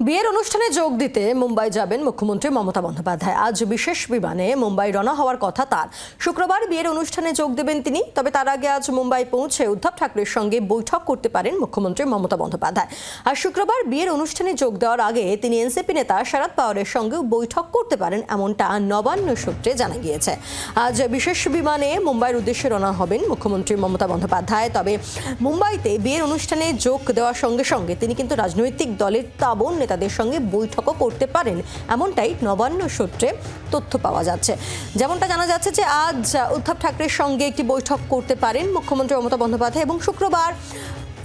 বিয়ের অনুষ্ঠানে যোগ দিতে মুম্বাই যাবেন মুখ্যমন্ত্রী মমতা বন্দ্যোপাধ্যায়। আজ বিশেষ বিমানে মুম্বাই রওনা হওয়ার কথা তার। শুক্রবার বিয়ের অনুষ্ঠানে যোগ দেবেন তিনি, তবে তার আগে আজ মুম্বাই পৌঁছে উদ্ধব ঠাকরের সঙ্গে বৈঠক করতে পারেন মুখ্যমন্ত্রী মমতা বন্দ্যোপাধ্যায়। আর শুক্রবার বিয়ের অনুষ্ঠানে যোগ দেওয়ার আগে তিনি এনসিপি নেতা শরদ পাওয়ারের সঙ্গেও বৈঠক করতে পারেন এমনটা নবান্ন সূত্রে জানা গিয়েছে। আজ বিশেষ বিমানে মুম্বাইয়ের উদ্দেশ্যে রওনা হবেন মুখ্যমন্ত্রী মমতা বন্দ্যোপাধ্যায়, তবে মুম্বাইতে বিয়ের অনুষ্ঠানে যোগ দেওয়ার সঙ্গে সঙ্গে তিনি কিন্তু রাজনৈতিক দলের তাবন নেতাদের সঙ্গে বৈঠকও করতে পারেন এমনটাই নবান্ন সূত্রে তথ্য পাওয়া যাচ্ছে। যেমনটা জানা যাচ্ছে যে আজ উদ্ধব ঠাকরের সঙ্গে একটি বৈঠক করতে পারেন মুখ্যমন্ত্রী মমতা বন্দ্যোপাধ্যায় এবং শুক্রবার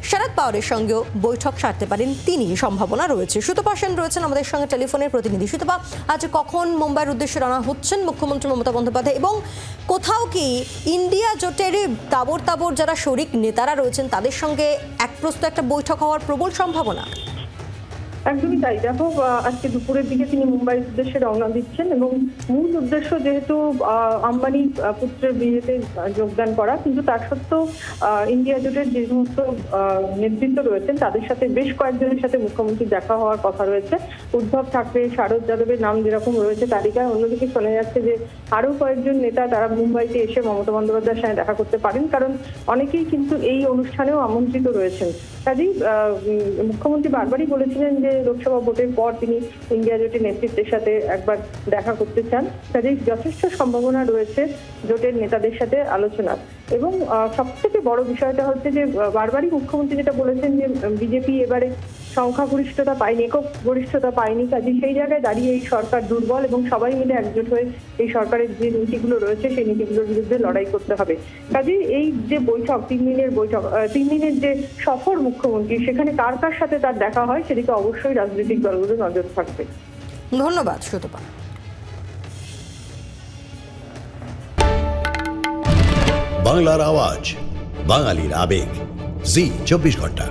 শরদ পাওয়ারের সঙ্গেও বৈঠক সারতে পারেন তিনি সম্ভাবনা রয়েছে। সুতপা সেন রয়েছেন আমাদের সঙ্গে টেলিফোনের প্রতিনিধি। সুতপা, আজ কখন মুম্বাইয়ের উদ্দেশ্যে রওনা হচ্ছেন মুখ্যমন্ত্রী মমতা বন্দ্যোপাধ্যায় এবং কোথাও কি ইন্ডিয়া জোটের তাবর তাবর যারা শরিক নেতারা রয়েছেন তাদের সঙ্গে এক প্রস্ত একটা বৈঠক হওয়ার প্রবল সম্ভাবনা? একদমই তাই। দেখো আজকে দুপুরের দিকে তিনি মুম্বাইয়ের উদ্দেশ্যে রওনা দিচ্ছেন এবং মূল উদ্দেশ্য যেহেতু আম্বানি পুত্রের বিয়েতে যোগদান করা, কিন্তু তার সত্ত্বেও ইন্ডিয়া জোটের যে সমস্ত নেতৃত্ব রয়েছেন, তাদের সাথে বেশ কয়েকজনের সাথে মুখ্যমন্ত্রী দেখা হওয়ার কথা রয়েছে। উদ্ধব ঠাকরে, শারদ যাদবের নাম যেরকম রয়েছে তালিকায় অন্যদিকে শোনা যাচ্ছে যে আরও কয়েকজন নেতা তারা মুম্বাইতে এসে মমতা বন্দ্যোপাধ্যায়ের সঙ্গে দেখা করতে পারেন, কারণ অনেকেই কিন্তু এই অনুষ্ঠানেও আমন্ত্রিত রয়েছেন। কাজেই মুখ্যমন্ত্রী বারবারই বলেছিলেন যে লোকসভা ভোটের পর তিনি ইন্ডিয়া জোটের নেতৃত্বের সাথে একবার দেখা করতে চান। তাদের যথেষ্ট সম্ভাবনা রয়েছে জোটের নেতাদের সাথে আলোচনা। এবং সব থেকে বড় বিষয়টা হচ্ছে যে বারবারই মুখ্যমন্ত্রী যেটা বলেছেন যে বিজেপি এবারে সংখ্যাগরিষ্ঠতা পায়নি একক গরিষ্ঠতা পায়নি কাজে সেই জায়গায় দাঁড়িয়ে এই সরকার দুর্বল এবং সবাই মিলে একজোট হয়ে এই সরকারের যে নীতিগুলো রয়েছে সেই নীতিগুলোর বিরুদ্ধে লড়াই করতে হবে। কাজে এই যে বৈঠক তিন দিনের বৈঠক তিন দিনের যে সফর মুখ্যমন্ত্রী সেখানে কার কার সাথে তার দেখা হয় সেদিকে অবশ্যই রাজনৈতিক দলগুলো নজর থাকবে। ধন্যবাদ সুতপা। বাংলার আওয়াজ বাঙালির আবেগ। জি চব্বিশ ঘণ্টা।